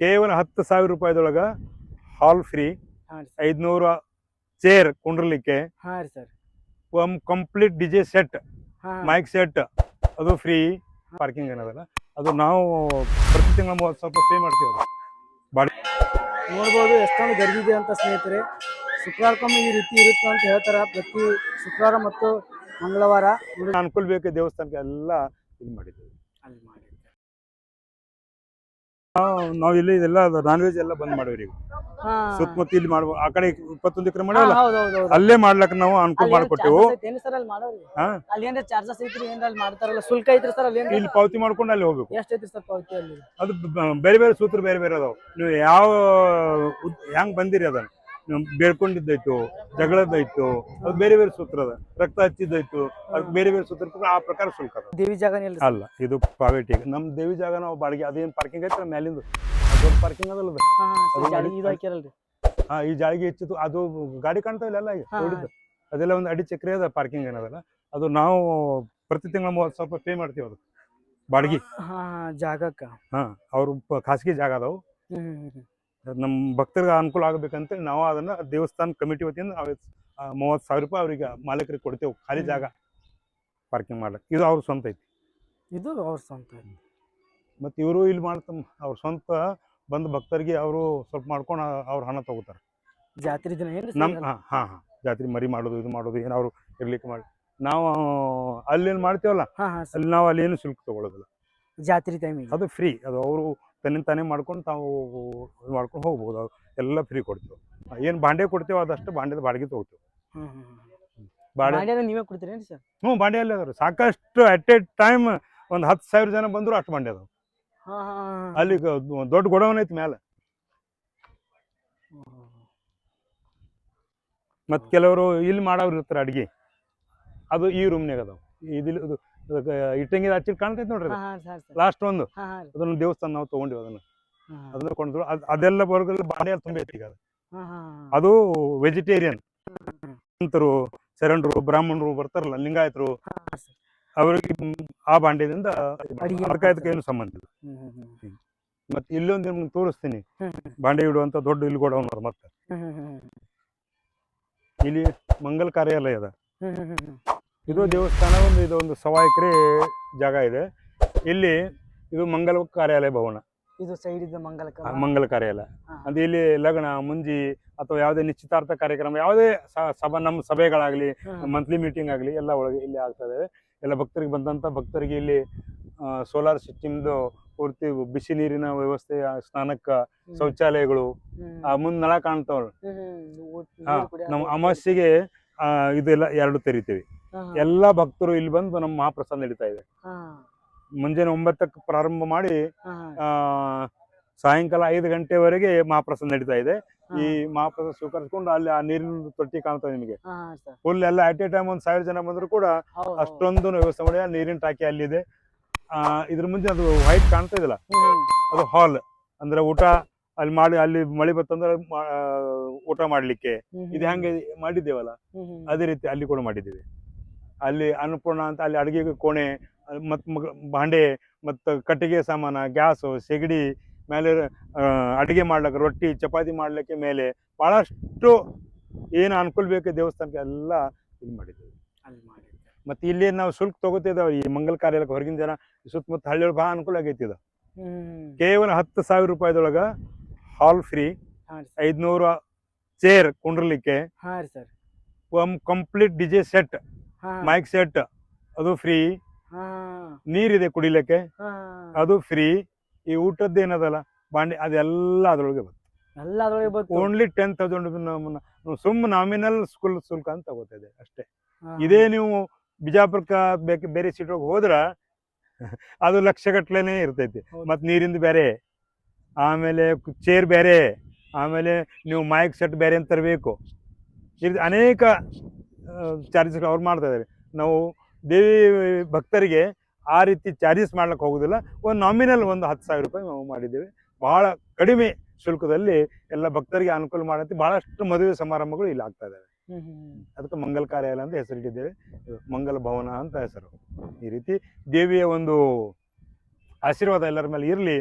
ಕೇವಲ ಹತ್ತು ಸಾವಿರ ರೂಪಾಯಿದೊಳಗ ಹಾಲ್ ಫ್ರೀ ಐದ್ನೂರ chair ಕುಂಡ್ರಲಿಕ್ಕೆ complete DJ set mic set ಅದು ಫ್ರೀ ಪಾರ್ಕಿಂಗ್ ಏನದಲ್ಲ ಅದು ನಾವು ಪ್ರತಿ ತಿಂಗಳ ಮೂವತ್ತು ಸ್ವಲ್ಪ ಪೇ ಮಾಡ್ತೀವಿ ಬಾಡಿ ನೋಡ್ಬೋದು ಎಷ್ಟೊಂದು ಗರ್ಜಿದೆ ಇದೆ ಅಂತ ಸ್ನೇಹಿತರೆ. ಶುಕ್ರವಾರಕ್ಕೊಮ್ಮೆ ಈ ರೀತಿ ಇರುತ್ತೆ ಅಂತ ಹೇಳ್ತಾರೆ ಪ್ರತಿ ಶುಕ್ರವಾರ ಮತ್ತು ಮಂಗಳವಾರ. ಅನುಕೂಲ ಬೇಕು ದೇವಸ್ಥಾನಕ್ಕೆ ಎಲ್ಲ ಇದು ಮಾಡಿದ್ದೀವಿ. ಅಲ್ಲಿ ಮಾಡಿ. ನಾವು ಇಲ್ಲಿ ಇದೆಲ್ಲ ನಾನ್ ವೆಜ್ ಎಲ್ಲ ಬಂದ್ ಮಾಡಿವ್ರಿ ಸುತ್ತಮುತ್ತ ಇಲ್ಲಿ ಮಾಡುವ ಆ ಕಡೆ ಇಪ್ಪತ್ತೊಂದು ಎಕರೆ ಮಾಡಲ್ಲ ಅಲ್ಲೇ? ಮಾಡ್ಲಕ್ ನಾವು ಅನುಕೂಲ ಮಾಡ್ಕೊಟ್ಟೆವು. ಏನು ಸರ್ ಅಲ್ಲಿ ಮಾಡೋರಿ? ಹಾ. ಅಲ್ಲಿ ಏನ್ರ ಚಾರ್ಜಸ್ ಐತ್ರಿ ಏನ್ರ ಅಲ್ಲಿ ಮಾಡ್ತಾರಲ್ಲ? ಶುಲ್ಕ ಐತ್ರಿ ಸರ್ ಅಲ್ಲಿ ಏನ್ರ? ಇಲ್ಲಿ ಪಾವತಿ ಮಾಡ್ಕೊಂಡು ಅಲ್ಲಿ ಹೋಗ್ಬೇಕು. ಎಷ್ಟ್ ಐತ್ರಿ ಸರ್ ಪಾವತಿ ಅಲ್ಲಿ? ಅದು ಬೇರೆ ಬೇರೆ ಸೂತ್ರ ಬೇರೆ ಬೇರೆ ಅದಾವ. ನೀವು ಯಾವ ಉದ್- ಹೆಂಗ್ ಬಂದಿರಿ ಅದನ್ನ? ನೀವು ಜಗಳದ್ದಾಯ್ತು ಅದು ಬೇರೆ ಬೇರೆ ಸೂತ್ರ ಅದ. ರಕ್ತ ಹಚ್ಚಿದ್ದಾಯ್ತು ಅದಕ್ಕೆ ಬೇರೆ ಬೇರೆ ಸೂತ್ರ ಆ ಪ್ರಕಾರ ಶುಲ್ಕ ಅದ ದೇವಿ ಜಾಗ ಇಲ್ಲ ಅಲ್ಲ ಇದು ಪ್ರೈವೇಟ್ ಈಗ. ನಮ್ ದೇವಿ ಜಾಗ ನಾವು ಬಾಡಿಗೆ ಅದೇನು ಪಾರ್ಕಿಂಗ್ ಐತಲ್ಲ ಮ್ಯಾಲಿಂದ? ದೊಡ್ಡ ಪಾರ್ಕಿಂಗ್ ಅದಲ್ಲ ಅದು. ಹಾ ಈ ಜಾಳಿಗೆ ಹೆಚ್ಚಿತ್ತು. ಅದು ಗಾಡಿ ಕಾಣ್ತಾ ಇಲ್ಲ ಈಗ ಹಾ, ನೋಡಿದ್ದು ಅದೆಲ್ಲ ಒಂದು ಅಡಿ ಚಕ್ರ ಅದ ಪಾರ್ಕಿಂಗ್ ಏನದಲ್ಲ. ಅದು ನಾವು ಪ್ರತಿ ತಿಂಗಳ ಮೂವತ್ತು ಸ್ವಲ್ಪ ಪೇ ಮಾಡ್ತೀವಿ ಅದು ಬಾಡಿಗೆ. ಜಾಗಕ್ಕ. ಹಾ ಅವ್ರು ಖಾಸಗಿ ಜಾಗ ಅದಾವು. ನಮ್ಮ ಭಕ್ತರಿಗೆ ಅನುಕೂಲ ಆಗ್ಬೇಕಂತೇಳಿ ನಾವು ಅದನ್ನು ದೇವಸ್ಥಾನ ಕಮಿಟಿ ವತಿಯಿಂದ ಮೂವತ್ತು ಸಾವಿರ ರೂಪಾಯಿ ಅವ್ರಿಗೆ ಮಾಲೀಕರಿಗೆ ಕೊಡ್ತೇವೆ ಖಾಲಿ ಜಾಗ ಪಾರ್ಕಿಂಗ್ ಮಾಡ್ಲಿಕ್ಕೆ. ಇದು ಅವ್ರ ಸ್ವಂತ ಐತಿ. ಇದು ಅವ್ರ ಸ್ವಂತ ಮತ್ತು ಇವರು ಇಲ್ಲಿ ಮಾಡ್ತ ಅವ್ರ ಸ್ವಂತ ಬಂದು ಭಕ್ತರಿಗೆ ಅವರು ಸ್ವಲ್ಪ ಮಾಡ್ಕೊಂಡು ಅವ್ರ ಹಣ ತಗೋತಾರೆ. ಜಾತ್ರೆ ದಿನ ನಮ್ಮ ಹಾಂ ಹಾಂ ಹಾಂ. ಜಾತ್ರೆ ಮರಿ ಮಾಡೋದು ಇದು ಮಾಡೋದು ಏನಾದ್ರು ಇರ್ಲಿಕ್ಕೆ ಮಾಡಿ ನಾವು ಅಲ್ಲೇನು ಮಾಡ್ತೇವಲ್ಲ ಹಾಂ ಹಾ ಅಲ್ಲಿ ನಾವು ಅಲ್ಲಿ ಏನು ಶುಲ್ಕ ತೊಗೊಳೋದಿಲ್ಲ. ಜಾತ್ರೆ ಟೈಮಿಗೆ ಅದು ಫ್ರೀ ಅದು ಅವರು ತನ್ನಿಂದ ತಾನೇ ಮಾಡ್ಕೊಂಡು ತಾವು ಇದ್ ಮಾಡ್ಕೊಂಡು ಹೋಗ್ಬೋದು. ಎಲ್ಲ ಫ್ರೀ ಕೊಡ್ತೇವೆ. ಏನು ಬಾಂಡೆ ಕೊಡ್ತೀವಿ ಅದಷ್ಟು ಬಾಂಡೆದ ಬಾಡಿಗೆ ತಗೋತೇವೆ. ಬಾಂಡೆ ನೀವೇ ಕೊಡ್ತೀರೇನು ಸರ್? ಹ್ಞೂ ಬಾಂಡೆ ಅಲ್ಲೇ ಅದಾವ್ರಿ. ಸಾಕಷ್ಟು ಅಟ್ ಎ ಟೈಮ್ ಒಂದು ಹತ್ತು ಸಾವಿರ ಜನ ಬಂದ್ರು ಅಷ್ಟು ಬಾಂಡೆ ಅದಾವ. ಅಲ್ಲಿ ದೊಡ್ಡ ಗೊಡವನ್ ಐತಿ ಮೇಲೆ ಮತ್ತು ಕೆಲವರು ಇಲ್ಲಿ ಮಾಡೋರು ಇರ್ತಾರೆ ಅಡ್ಗೆ. ಅದು ಈ ರೂಮ್ನಾಗ ಅದಾವ. ಇದಿಲ್ ಇದು ಅದಕ್ಕೆ ಇಟ್ಟಂಗಿ ಹಚ್ಚಿಲ್ ಕಾಣ್ತೈತಿ ನೋಡ್ರಿ ಲಾಸ್ಟ್ ಒಂದು. ಅದನ್ನ ದೇವಸ್ಥಾನ ನಾವು ತಗೊಂಡಿವಿ ಅದನ್ನ. ಅದನ್ನ ಕೊಂಡ್ರು. ಅದ್ ಅದೆಲ್ಲ ವರ್ಗದಲ್ಲಿ ಬಾಂಡೆ ತುಂಬ ಐತಿ ಈಗ ಅದು. ವೆಜಿಟೇರಿಯನ್. ಸಂತರು ಶರಣರು ಬ್ರಾಹ್ಮಣರು ಬರ್ತಾರಲ್ಲ ಲಿಂಗಾಯತರು. ಅವ್ರಿಗೆ ಆ ಬಾಂಡೆದಿಂದ ಅರ್ಕಾಯತಕ್ಕೆ ಏನು ಸಂಬಂಧ ಇಲ್ಲ ಮತ್ತೆ ಇಲ್ಲೊಂದು ನಿಮ್ಗೆ ತೋರಿಸ್ತೀನಿ. ಬಾಂಡೆ ಇಡುವಂತ ದೊಡ್ಡ ಇಲ್ಲಿ ಗೋಡೌನ್ ಮತ್ತೆ ಇಲ್ಲಿ ಮಂಗಲ್ ಕಾರ್ಯಾಲಯ ಅದ. ಇದು ದೇವಸ್ಥಾನ ಒಂದು ಇದು ಒಂದು ಸವಾ ಎಕರೆ ಜಾಗ ಇದೆ. ಇಲ್ಲಿ ಇದು ಮಂಗಲ ಕಾರ್ಯಾಲಯ ಭವನ. ಇದು ಸೈಡ್ ಇದೆ ಮಂಗಲ ಮಂಗಲ ಕಾರ್ಯಾಲಯ. ಅಂದ್ರೆ ಇಲ್ಲಿ ಲಗ್ನ ಮುಂಜಿ ಅಥವಾ ಯಾವುದೇ ನಿಶ್ಚಿತಾರ್ಥ ಕಾರ್ಯಕ್ರಮ ಯಾವುದೇ ಸ- ಸಭಾ ನಮ್ಮ ಸಭೆಗಳಾಗ್ಲಿ ಮಂತ್ಲಿ ಮೀಟಿಂಗ್ ಆಗಲಿ ಎಲ್ಲ ಒಳಗೆ ಇಲ್ಲಿ ಆಗ್ತದೆ ಎಲ್ಲ ಭಕ್ತರಿಗೆ ಬಂದಂತ ಭಕ್ತರಿಗೆ ಇಲ್ಲಿ ಸೋಲಾರ್ ಸಿಸ್ಟಮ್ದು ಪೂರ್ತಿ ಬಿಸಿ ನೀರಿನ ವ್ಯವಸ್ಥೆ ಆ, ಸ್ನಾನಕ್ಕ ಶೌಚಾಲಯಗಳು. ಆ ಮುಂದ್ ನಳ ಕಾಣ್ತಾವಲ್ಲ. ಹಾ ನಮ್ಮ ಅಮಾವಾಸ್ಯೆಗೆ ಆ, ಇದೆಲ್ಲ ಎರಡು ತೆರಿತೀವಿ. ಎಲ್ಲ ಭಕ್ತರು ಇಲ್ಲಿ ಬಂದು ನಮ್ಮ ಮಹಾಪ್ರಸಾದ ನಡೀತಾ ಇದೆ. ಮುಂಜಾನೆ ಒಂಬತ್ತಕ್ಕೆ ಪ್ರಾರಂಭ ಮಾಡಿ ಆ, ಸಾಯಂಕಾಲ ಐದು ಗಂಟೆವರೆಗೆ ಮಹಾಪ್ರಸಾದ ನಡೀತಾ ಇದೆ. ಈ ಮಹಾಪ್ರಸಾದ ಸ್ವೀಕರಿಸಿಕೊಂಡು ಅಲ್ಲಿ ಆ ನೀರಿನ ತೊಟ್ಟಿ ಕಾಣ್ತದೆ ನಿಮಗೆ. ಫುಲ್ ಎಲ್ಲ ಅಟ್ ಎ ಟೈಮ್ ಒಂದ್ ಸಾವಿರ ಜನ ಬಂದ್ರು ಕೂಡ ಅಷ್ಟೊಂದು ವ್ಯವಸ್ಥೆ ಮಾಡಿ ಆ ನೀರಿನ ಟಾಕಿ ಅಲ್ಲಿದೆ ಆ ಇದ್ರ ಮುಂದೆ ಅದು ವೈಟ್ ಕಾಣ್ತಾ ಇದಲ್ಲ? ಅದು ಹಾಲ್ ಅಂದ್ರೆ ಊಟ ಅಲ್ಲಿ ಮಾಡಿ ಅಲ್ಲಿ ಮಳೆ ಬತ್ತಂದ್ರೆ ಊಟ ಮಾಡ್ಲಿಕ್ಕೆ. ಇದು ಹಂಗೆ ಮಾಡಿದ್ದೇವಲ್ಲ? ಅದೇ ರೀತಿ ಅಲ್ಲಿ ಕೂಡ ಮಾಡಿದ್ದೀವಿ. ಅಲ್ಲಿ ಅನ್ನಪೂರ್ಣ ಅಂತ ಅಲ್ಲಿ ಅಡುಗೆ ಕೋಣೆ ಮತ್ತು ಭಾಂಡೆ ಮತ್ತು ಕಟ್ಟಿಗೆ ಸಾಮಾನು ಗ್ಯಾಸು ಸೆಗಡಿ ಮೇಲೆ ಅಡುಗೆ ಮಾಡ್ಲಿಕ್ಕೆ ರೊಟ್ಟಿ ಚಪಾತಿ ಮಾಡ್ಲಿಕ್ಕೆ ಮೇಲೆ ಬಹಳಷ್ಟು ಏನು ಅನುಕೂಲ ಬೇಕು ದೇವಸ್ಥಾನಕ್ಕೆ ಎಲ್ಲ ಇದು ಮಾಡಿದ್ದೀವಿ. ಮತ್ತೆ ಇಲ್ಲಿ ನಾವು ಶುಲ್ಕ ತಗೋತಿದಾವೆ ಈ ಮಂಗಲ ಕಾರ್ಯಕ್ಕೆ ಹೊರಗಿನ ಜನ ಸುತ್ತಮುತ್ತ ಹಳ್ಳಿಯೊಳ ಭಾಳ ಅನುಕೂಲ ಆಗೈತಿ ಇದು. ಕೇವಲ ಹತ್ತು ಸಾವಿರ ರೂಪಾಯಿದೊಳಗ ಹಾಲ್ ಫ್ರೀ ಐದುನೂರು ಚೇರ್ ಕುಂಡ್ರಲಿಕ್ಕೆ ಹಾ sir. Complete DJ set mic set ಅದು ಫ್ರೀ ನೀರಿದೆ ಕುಡಿಲಿಕ್ಕೆ. ಅದು ಫ್ರೀ ಈ ಊಟದ್ದು ಏನದಲ್ಲ ಬಾಂಡೆ ಅದೆಲ್ಲ ಅದ್ರೊಳಗೆ ಬರ್ತದೆ ಎಲ್ಲ ಅದ್ರೊಳಗೆ ಓನ್ಲಿ ಟೆನ್ ತೌಸಂಡ್ ಸುಮ್ ನಾಮಿನಲ್ ಸ್ಕೂಲ್ ಶುಲ್ಕ ಅಂತ ತಗೋತಿದೆ ಅಷ್ಟೇ. ಇದೇ ನೀವು ಬಿಜಾಪುರಕ್ಕೆ ಬೇಕ ಬೇರೆ ಹೋಗಿ ಹೋದ್ರ ಅದು ಲಕ್ಷ ಗಟ್ಲೆನೆ ಇರ್ತೈತಿ. ಮತ್ ನೀರಿಂದ ಬೇರೆ ಆಮೇಲೆ ಚೇರ್ ಬೇರೆ ಆಮೇಲೆ ನೀವು ಮೈಕ್ ಸೆಟ್ ಬೇರೆ ಅಂತ ತರಬೇಕು. ಇದು ಅನೇಕ ಚಾರ್ಜಸ್ ಅವ್ರು ಮಾಡ್ತಾ ಇದ್ದಾರೆ. ನಾವು ದೇವಿ ಭಕ್ತರಿಗೆ ಆ ರೀತಿ ಚಾರ್ಜಸ್ ಮಾಡ್ಲಿಕ್ಕೆ ಹೋಗೋದಿಲ್ಲ. ಒಂದು ನಾಮಿನಲ್ ಒಂದು ಹತ್ತು ಸಾವಿರ ರೂಪಾಯಿ ನಾವು ಮಾಡಿದ್ದೇವೆ. ಬಹಳ ಕಡಿಮೆ ಶುಲ್ಕದಲ್ಲಿ ಎಲ್ಲ ಭಕ್ತರಿಗೆ ಅನುಕೂಲ ಮಾಡಂತೆ ಬಹಳಷ್ಟು ಮದುವೆ ಸಮಾರಂಭಗಳು ಇಲ್ಲಿ ಆಗ್ತಾ ಇದ್ದಾವೆ. ಅದಕ್ಕೆ ಮಂಗಲ ಕಾರ್ಯಾಲಯ ಅಂತ ಹೆಸರಿಟ್ಟಿದ್ದೇವೆ. ಮಂಗಲ ಭವನ ಅಂತ ಹೆಸರು. ಈ ರೀತಿ ದೇವಿಯ ಒಂದು ಆಶೀರ್ವಾದ ಎಲ್ಲರ ಮೇಲೆ ಇರಲಿ.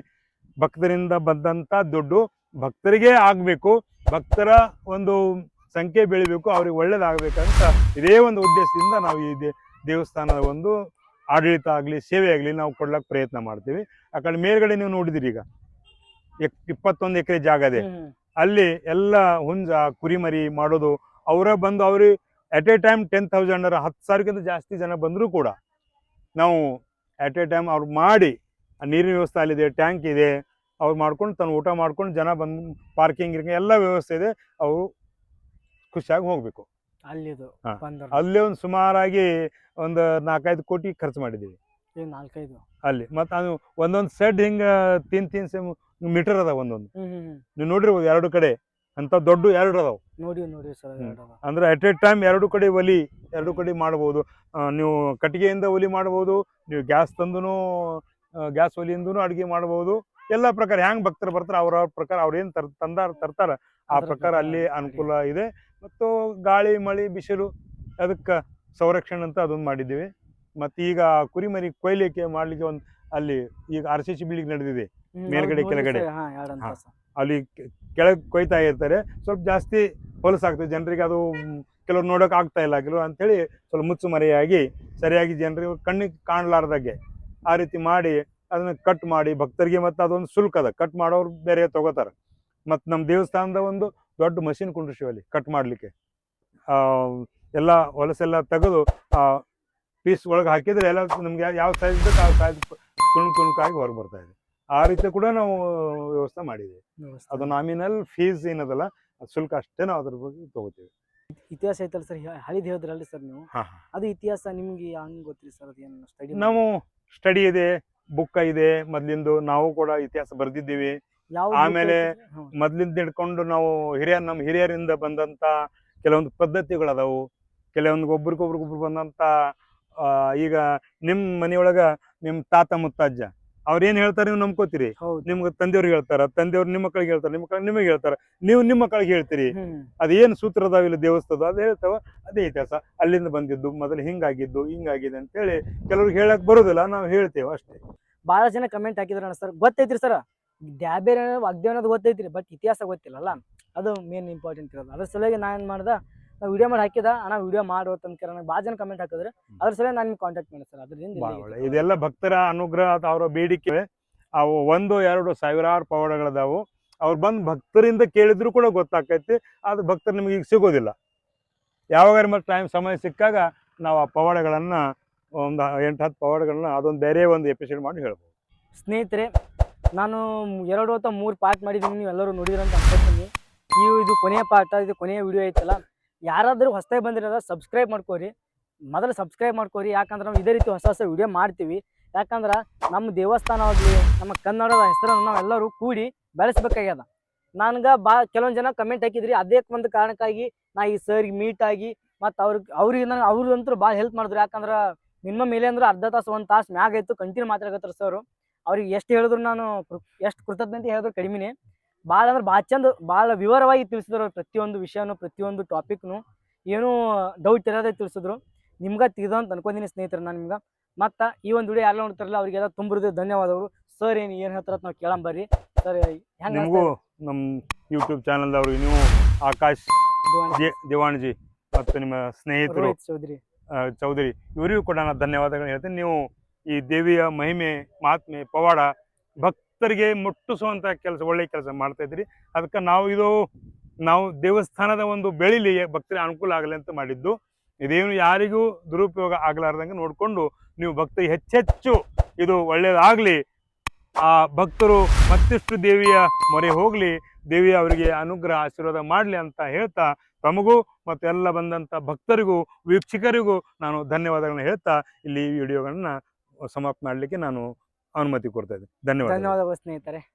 ಭಕ್ತರಿಂದ ಬಂದಂತ ದುಡ್ಡು ಭಕ್ತರಿಗೆ ಆಗಬೇಕು. ಭಕ್ತರ ಒಂದು ಸಂಖ್ಯೆ ಬೆಳಿಬೇಕು ಅವ್ರಿಗೆ ಒಳ್ಳೇದಾಗಬೇಕಂತ ಇದೇ ಒಂದು ಉದ್ದೇಶದಿಂದ ನಾವು ಈ ದೇ- ದೇವಸ್ಥಾನದ ಒಂದು ಆಡಳಿತ ಆಗಲಿ ಸೇವೆ ಆಗಲಿ ನಾವು ಕೊಡ್ಲಕ್ಕೆ ಪ್ರಯತ್ನ ಮಾಡ್ತೀವಿ. ಆ ಕಡೆ ಮೇಲ್ಗಡೆ ನೀವು ನೋಡಿದಿರಿ ಈಗ. ಎಕ್- ಇಪ್ಪತ್ತೊಂದು ಎಕರೆ ಜಾಗ ಇದೆ. ಅಲ್ಲಿ ಎಲ್ಲ ಹುಂಜ ಕುರಿಮರಿ ಮಾಡೋದು ಅವರ ಬಂದು ಅವ್ರಿಗೆ at a time ten thousand ಹತ್ತು ಸಾವಿರಕ್ಕಿಂತ ಜಾಸ್ತಿ ಜನ ಬಂದರೂ ಕೂಡ ನಾವು ಅಟ್ ಎ ಟೈಮ್ ಅವ್ರು ಮಾಡಿ ನೀರಿನ ವ್ಯವಸ್ಥೆ ಅಲ್ಲಿದೆ ಟ್ಯಾಂಕ್ ಇದೆ ಅವ್ರು ಮಾಡ್ಕೊಂಡು ತನ್ನ ಊಟ ಮಾಡ್ಕೊಂಡು ಜನ ಬಂದು ಪಾರ್ಕಿಂಗ್ ಎಲ್ಲ ವ್ಯವಸ್ಥೆ ಇದೆ ಅವರು ಖುಷಿಯಾಗಿ ಹೋಗಬೇಕು. ಅಲ್ಲಿದು ಹಾ. ಬಂದರು ಅಲ್ಲೇ ಒಂದು ಸುಮಾರಾಗಿ ಒಂದು ನಾಲ್ಕೈದು ಕೋಟಿ ಖರ್ಚು ಮಾಡಿದ್ದೀವಿ. ನಾಲ್ಕೈದು. ಅಲ್ಲಿ. ಮತ್ತು ಅದು ಒಂದೊಂದು ಸೆಡ್ ಹಿಂಗೆ ತಿನ್ ತಿನ್ ಸೆಮ್ ಮೀಟರ್ ಅದಾವ ಒಂದೊಂದು. ಹ್ಮ್ ಹ್ಮ್ ಹ್ಮ್. ನೀವು ನೋಡಿರ್ಬೋದು ಎರಡು ಕಡೆ. ಅಂತ ದೊಡ್ಡ ಎರಡು ಅದಾವ. ನೋಡಿ ನೋಡಿ ಸರ್ ಹ್ಮ್. ಅಂದ್ರೆ ಅಟ್ ಎ ಟೈಮ್ ಎರಡು ಕಡೆ ಒಲಿ ಎರಡು ಕಡೆ ಮಾಡ್ಬೋದು. ಆ, ನೀವು ಕಟ್ಟಿಗೆಯಿಂದ ಒಲಿ ಮಾಡ್ಬೋದು ನೀವು ಗ್ಯಾಸ್ ತಂದು ಗ್ಯಾಸ್ ಒಲಿಯಿಂದನೂ ಅಡುಗೆ ಮಾಡ್ಬೋದು. ಎಲ್ಲ ಪ್ರಕಾರ ಹೆಂಗ್ ಭಕ್ತರು ಬರ್ತಾರೆ ಅವ್ರ ಪ್ರಕಾರ ಅವ್ರೇನು ತರ್ ತಂದಾರ ತರ್ತಾರ. ಆ ಅದ್ರ ಪ್ರಕಾರ ಪ್ರಕಾರ ಅಲ್ಲಿ ಅನುಕೂಲ ಇದೆ. ಮತ್ತು ಗಾಳಿ ಮಳೆ ಬಿಸಿಲು ಅದಕ್ಕೆ ಸಂರಕ್ಷಣೆ ಅಂತ ಅದೊಂದು ಮಾಡಿದ್ದೀವಿ. ಮತ್ತು ಈಗ ಕುರಿಮರಿ ಕೊಯ್ಲಿಕ್ಕೆ ಮಾಡ್ಲಿಕ್ಕೆ ಒಂದು ಅಲ್ಲಿ ಈಗ ಆರ್ ಸಿ ಸಿ ಬಿಲ್ಡಿಂಗ್ ನಡೆದಿದೆ. ಮೇಲ್ಗಡೆ, ಕೆಳಗಡೆ. ಅಲ್ಲಿ ಕೆಳಗೆ ಕೊಯ್ತಾ ಇರ್ತಾರೆ. ಸ್ವಲ್ಪ ಜಾಸ್ತಿ ಹೊಲಸಾಗ್ತದೆ. ಜನರಿಗೆ ಅದು ಕೆಲವ್ರು ನೋಡೋಕೆ ಆಗ್ತಾ ಇಲ್ಲ. ಕೆಲವು ಅಂಥೇಳಿ ಸ್ವಲ್ಪ ಮುಚ್ಚು ಮರೆಯಾಗಿ ಸರಿಯಾಗಿ ಜನರಿಗೆ ಕಣ್ಣಿಗೆ ಕಾಣಲಾರ್ದಾಗೆ ಆ ರೀತಿ ಮಾಡಿ ಅದನ್ನ ಕಟ್ ಮಾಡಿ ಭಕ್ತರಿಗೆ ಮತ್ತು ಅದೊಂದು ಶುಲ್ಕ ಅದ. ಕಟ್ ಮಾಡೋರು ಬೇರೆ ತಗೋತಾರೆ. ಮತ್ತು ನಮ್ಮ ದೇವಸ್ಥಾನದ ಒಂದು ದೊಡ್ಡ ಮಷಿನ್ ಕುಂಡ್ರಿಸಿವಿ ಅಲ್ಲಿ ಕಟ್ ಮಾಡಲಿಕ್ಕೆ. ಎಲ್ಲ ಹೊಲಸೆಲ್ಲ ತೆಗೆದು ಆ ಪೀಸ್ ಒಳಗೆ ಹಾಕಿದರೆ ಎಲ್ಲ ನಮಗೆ ಯಾವ ಸೈಜ್ ಬೇಕು ಆ ಸೈಜ್ ತುಣುಕು ತುಣುಕಾಗಿ ಹೊರಗೆ ಬರ್ತಾ ಇದೆ. ಆ ರೀತಿ ಕೂಡ ನಾವು ವ್ಯವಸ್ಥೆ ಮಾಡಿದ್ದೀವಿ. ಅದು ನಾಮಿನಲ್ ಫೀಸ್ ಏನದಲ್ಲ ಅದ್ ಶುಲ್ಕ ಅಷ್ಟೇ ನಾವು ಅದ್ರ ಬಗ್ಗೆ ತಗೋತೀವಿ. ಇತಿಹಾಸ ಐತಲ್ಲ ಸರ್ ಹಳಿದ್ ಹೇಳಿದ್ರಲ್ಲ ಸರ್ ನೀವು? ಅದು ಇತಿಹಾಸ ನಿಮ್ಗೆ ಹಂಗ್ ಗೊತ್ತಿಲ್ಲ ಸರ್ ಅದೇನು ಸ್ಟಡಿ ನಾವು ಸ್ಟಡಿ ಇದೆ ಬುಕ್ ಇದೆ ಮೊದ್ಲಿಂದು ನಾವು ಕೂಡ ಇತಿಹಾಸ ಬರ್ದಿದ್ದೀವಿ. ಆಮೇಲೆ ಮೊದ್ಲಿಂದ ಹಿಡ್ಕೊಂಡು ನಾವು ಹಿರಿಯ ನಮ್ಮ ಹಿರಿಯರಿಂದ ಬಂದಂತ ಕೆಲವೊಂದು ಪದ್ಧತಿಗಳದಾವು. ಕೆಲವೊಂದು ಒಬ್ರಿಗೊಬ್ರಿಗೊಬ್ರು ಬಂದಂತ ಆ, ಈಗ ನಿಮ್ ಮನೆಯೊಳಗ ನಿಮ್ ತಾತ ಮುತ್ತಜ್ಜ ಅವ್ರ ಏನ್ ಹೇಳ್ತಾರೆ ನೀವು ನಂಬ್ಕೋತೀರಿ? ಹೌದು. ನಿಮ್ಗೆ ತಂದೆಯವ್ರಿಗೆ ಹೇಳ್ತಾರ ತಂದೆಯವ್ರು ನಿಮ್ಮ ಮಕ್ಕಳಿಗೆ ಹೇಳ್ತಾರೆ ನಿಮ್ಮ ಮಕ್ಕಳು ನಿಮಗೆ ಹೇಳ್ತಾರ ನೀವು ನಿಮ್ಮ ಮಕ್ಕಳಿಗೆ ಹೇಳ್ತೀರಿ? ಹ್ಮ್. ಅದೇನು ಸೂತ್ರ ಅದಾವಿಲ್ಲ ದೇವಸ್ಥದ ಅದು ಹೇಳ್ತಾವ ಅದೇ ಇತಿಹಾಸ. ಅಲ್ಲಿಂದ ಬಂದಿದ್ದು ಮೊದಲು ಹಿಂಗಾಗಿದ್ದು ಹಿಂಗಾಗಿದೆ ಅಂತೇಳಿ ಕೆಲವ್ರಿಗೆ ಹೇಳಕ್ ಬರೋದಿಲ್ಲ ನಾವು ಹೇಳ್ತೇವೆ ಅಷ್ಟೇ. ಬಹಳ ಜನ ಕಮೆಂಟ್ ಹಾಕಿದ್ರಣ ಸರ್ ಗೊತ್ತೈತ್ರಿ ಸರ್ ದ್ಯಾಬೇರೆ ವಾಗ್ದೇವ್ ಅನ್ನೋದು ಗೊತ್ತೈತ್ರಿ ಬಟ್ ಇತಿಹಾಸ ಗೊತ್ತಿಲ್ಲಲ್ಲ? ಅದು ಮೇನ್ ಇಂಪಾರ್ಟೆಂಟ್ ಇರೋದು. ಅದ್ರ ಸಲುವಾಗಿ ನಾನು ಏನು ಮಾಡ್ದೆ ನಾವು ವಿಡಿಯೋ ಮಾಡಿ ಹಾಕಿದ ಅಣ್ಣ ವಿಡಿಯೋ ಮಾಡೋ ಅಂತ ನನಗೆ ಭಾಳ ಜನ ಕಮೆಂಟ್ ಹಾಕಿದ್ರೆ. ಅದ್ರ ಸಲುವಾಗಿ ನಾನು ನಿಮ್ಗೆ ಕಾಂಟ್ಯಾಕ್ಟ್ ಮಾಡಿ ಸರ್. ಅದರಿಂದ ಇದೆಲ್ಲ ಭಕ್ತರ ಅನುಗ್ರಹ ಅವರ ಬೇಡಿಕೆ. ಅವು ಒಂದು ಎರಡು ಸಾವಿರಾರು ಪವಾಡಗಳದಾವು. ಅವ್ರು ಬಂದು ಭಕ್ತರಿಂದ ಕೇಳಿದ್ರು ಕೂಡ ಗೊತ್ತಾಕೈತಿ ಅದು ಭಕ್ತರು ನಿಮಗೆ ಈಗ ಸಿಗೋದಿಲ್ಲ. ಯಾವಾಗ ಮತ್ತೆ ಟೈಮ್ ಸಮಯ ಸಿಕ್ಕಾಗ ನಾವು ಆ ಪವಾಡಗಳನ್ನು ಒಂದು ಎಂಟು ಹತ್ತು ಪವಾಡಗಳನ್ನ ಅದೊಂದು ಬೇರೆ ಒಂದು ಎಪಿಸೋಡ್ ಮಾಡಿ ಹೇಳ್ಬೋದು. ಸ್ನೇಹಿತರೆ ನಾನು ಎರಡು ಅಥವಾ ಮೂರು ಪಾರ್ಟ್ ಮಾಡಿದ್ದೀನಿ, ನೀವು ಎಲ್ಲರೂ ನೋಡಿದ್ರ ಅಂತ ಅನ್ಕೊತೀನಿ. ನೀವು ಇದು ಕೊನೆಯ ಪಾರ್ಟ್, ಇದು ಕೊನೆಯ ವಿಡಿಯೋ ಐತಲ್ಲ, ಯಾರಾದರೂ ಹೊಸದಾಗಿ ಬಂದಿರೋದ ಸಬ್ಸ್ಕ್ರೈಬ್ ಮಾಡ್ಕೋರಿ. ಮೊದಲು ಸಬ್ಸ್ಕ್ರೈಬ್ ಮಾಡ್ಕೋರಿ, ಯಾಕಂದ್ರೆ ನಾವು ಇದೇ ರೀತಿ ಹೊಸ ಹೊಸ ವಿಡಿಯೋ ಮಾಡ್ತೀವಿ. ಯಾಕಂದ್ರೆ ನಮ್ಮ ದೇವಸ್ಥಾನ ಆಗಲಿ, ನಮ್ಮ ಕನ್ನಡದ ಹೆಸರನ್ನು ನಾವೆಲ್ಲರೂ ಕೂಡಿ ಬೆಳೆಸ್ಬೇಕಾಗ್ಯದ. ನನ್ಗೆ ಬಾ, ಕೆಲವೊಂದು ಜನ ಕಮೆಂಟ್ ಹಾಕಿದ್ರಿ, ಅದೇ ಒಂದು ಕಾರಣಕ್ಕಾಗಿ ನಾ ಈ ಸರ್ಗೆ ಮೀಟ್ ಆಗಿ, ಮತ್ತು ಅವ್ರಿಗೆ ಅವ್ರಿಗೆ ನಾನು ಅವ್ರಿಗಂತೂ ಭಾಳ ಹೆಲ್ಪ್ ಮಾಡಿದ್ರು. ಯಾಕಂದ್ರೆ ಮಿನಿಮಮ್ ಮೇಲೆ ಅಂದ್ರೆ ಅರ್ಧ ತಾಸು, ಒಂದು ತಾಸು ಮ್ಯಾಗ ಆಯಿತು ಕಂಟಿನ್ಯೂ ಮಾತಾಡಕತ್ತಾರ ಸರ್ ಅವ್ರಿಗೆ ಎಷ್ಟು ಹೇಳಿದ್ರು ನಾನು ಎಷ್ಟು ಕೃತಜ್ಞತೆ ಹೇಳಿದ್ರು ಕಡಿಮೆನೆ. ಭಾಳ ಅಂದ್ರೆ ಭಾಳ ಚಂದ ಭಾಳ ವಿವರವಾಗಿ ತಿಳಿಸಿದ್ರು ಅವ್ರು ಪ್ರತಿಯೊಂದು ವಿಷಯನೂ ಪ್ರತಿಯೊಂದು ಟಾಪಿಕ್ನು ಏನೂ ಡೌಟ್ ಇರೋದೇ ತಿಳಿಸಿದ್ರು. ನಿಮ್ಗೆ ತಿಳಿದು ಅಂತ ಅನ್ಕೊಂಡಿನಿ ಸ್ನೇಹಿತರೆ ನಾನು ನಿಮ್ಗೆ. ಮತ್ತು ಈ ಒಂದು ವಿಡಿಯೋ ಯಾರು ನೋಡ್ತಾರಲ್ಲ ಅವರಿಗೆಲ್ಲ ಧನ್ಯವಾದ ಧನ್ಯವಾದಗಳು. ಸರ್ ಏನು ಏನು ಹೇಳ್ತಾರ ನಾವು ಕೇಳಂಬರ್ರಿ ಸರ್ ಹೆಂಗೆ ನಿಮಗೂ ನಮ್ಮ ಯೂಟ್ಯೂಬ್ ಚಾನಲ್ದವ್ರಿಗೆ ನೀವು ಆಕಾಶ್ ಜೆ- ದೇವಾಣಜಿ ಮತ್ತು ನಿಮ್ಮ ಸ್ನೇಹಿತರು ಚೌಧರಿ. ಚೌಧರಿ ಇವರಿಗೂ ಕೂಡ ನಾನು ಧನ್ಯವಾದಗಳು ಹೇಳ್ತೀನಿ. ನೀವು ಈ ದೇವಿಯ ಮಹಿಮೆ, ಮಾತ್ಮೆ, ಪವಾಡ ಭಕ್ತರಿಗೆ ಮುಟ್ಟಿಸುವಂಥ ಕೆಲಸ ಒಳ್ಳೆ ಕೆಲಸ ಮಾಡ್ತಾ ಇದ್ರಿ ಅದಕ್ಕೆ ನಾವು ಇದು, ನಾವು ದೇವಸ್ಥಾನದ ಒಂದು ಬೆಳಿಲಿ ಭಕ್ತರಿಗೆ ಅನುಕೂಲ ಆಗಲಿ ಅಂತ ಮಾಡಿದ್ದು. ಇದೇನು ಯಾರಿಗೂ ದುರುಪಯೋಗ ಆಗಲಾರ್ದಂಗೆ ನೋಡಿಕೊಂಡು ನೀವು ಭಕ್ತರಿಗೆ ಹೆಚ್ಚೆಚ್ಚು ಇದು ಒಳ್ಳೆಯದಾಗಲಿ, ಆ ಭಕ್ತರು ಮತ್ತಿಷ್ಟು ದೇವಿಯ ಮೊರೆ ಹೋಗಲಿ, ದೇವಿ ಅವರಿಗೆ ಅನುಗ್ರಹ, ಆಶೀರ್ವಾದ ಮಾಡಲಿ ಅಂತ ಹೇಳ್ತಾ ತಮಗೂ ಮತ್ತು ಎಲ್ಲ ಬಂದಂಥ ಭಕ್ತರಿಗೂ, ವೀಕ್ಷಕರಿಗೂ ನಾನು ಧನ್ಯವಾದಗಳನ್ನು ಹೇಳ್ತಾ ಇಲ್ಲಿ ವಿಡಿಯೋಗಳನ್ನ ಸಮಾಪ್ತ ಮಾಡಲಿಕ್ಕೆ ನಾನು ಅನುಮತಿ ಕೊಡ್ತಾ ಇದ್ದೀನಿ. ಧನ್ಯವಾದ ಧನ್ಯವಾದಗಳು ಸ್ನೇಹಿತರೆ.